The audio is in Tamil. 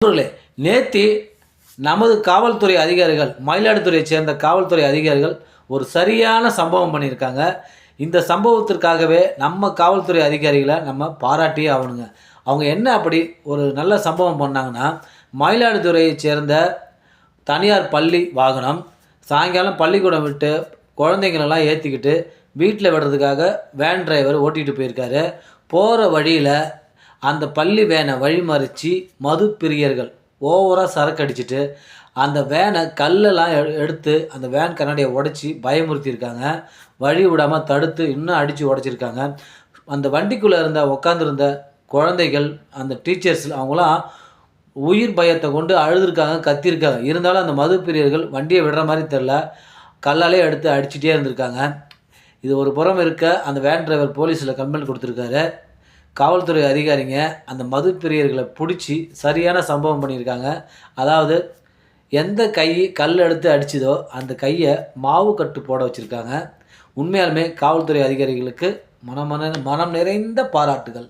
நண்பர்களே நேத்தி நமது காவல்துறை அதிகாரிகள் மயிலாடுதுறையைச் சேர்ந்த காவல்துறை அதிகாரிகள் ஒரு சரியான சம்பவம் பண்ணியிருக்காங்க. இந்த சம்பவத்திற்காகவே நம்ம காவல்துறை அதிகாரிகளை நம்ம பாராட்டியே ஆகணுங்க. அவங்க என்ன அப்படி ஒரு நல்ல சம்பவம் பண்ணாங்கன்னா மயிலாடுதுறையைச் சேர்ந்த தனியார் பள்ளி வாகனம் சாயங்காலம் பள்ளிக்கூடம் விட்டு குழந்தைங்களெல்லாம் ஏற்றிக்கிட்டு வீட்டில் விடுறதுக்காக வேன் டிரைவர் ஓட்டிகிட்டு போயிருக்காரு. போகிற வழியில் அந்த பள்ளி வேனை வழிமறித்து மது பிரியர்கள் ஓவராக சரக்கு அடிச்சுட்டு அந்த வேனை கல்லெல்லாம் எடுத்து அந்த வேன் கண்ணாடியை உடச்சி பயமுறுத்தியிருக்காங்க. வழி விடாமல் தடுத்து இன்னும் அடித்து உடச்சிருக்காங்க. அந்த வண்டிக்குள்ளே இருந்த உட்காந்துருந்த குழந்தைகள் அந்த டீச்சர்ஸ் அவங்களாம் உயிர் பயத்தை கொண்டு அழுதுருக்காங்க கத்திருக்காங்க. இருந்தாலும் அந்த மது பிரியர்கள் வண்டியை விடுற மாதிரி தெரில கல்லாலே எடுத்து அடிச்சிட்டே இருந்திருக்காங்க. இது ஒரு புறம் இருக்க அந்த வேன் டிரைவர் போலீஸில் கம்ப்ளைண்ட் கொடுத்துருக்காரு. காவல்துறை அதிகாரிங்க அந்த மது பிரியர்களை பிடிச்சி சரியான சம்பவம் பண்ணியிருக்காங்க. அதாவது எந்த கை கல் எடுத்து அடிச்சதோ அந்த கையை மாவு கட்டு போட வச்சுருக்காங்க. உண்மையாலுமே காவல்துறை அதிகாரிகளுக்கு மனமன மனம் நிறைந்த பாராட்டுகள்.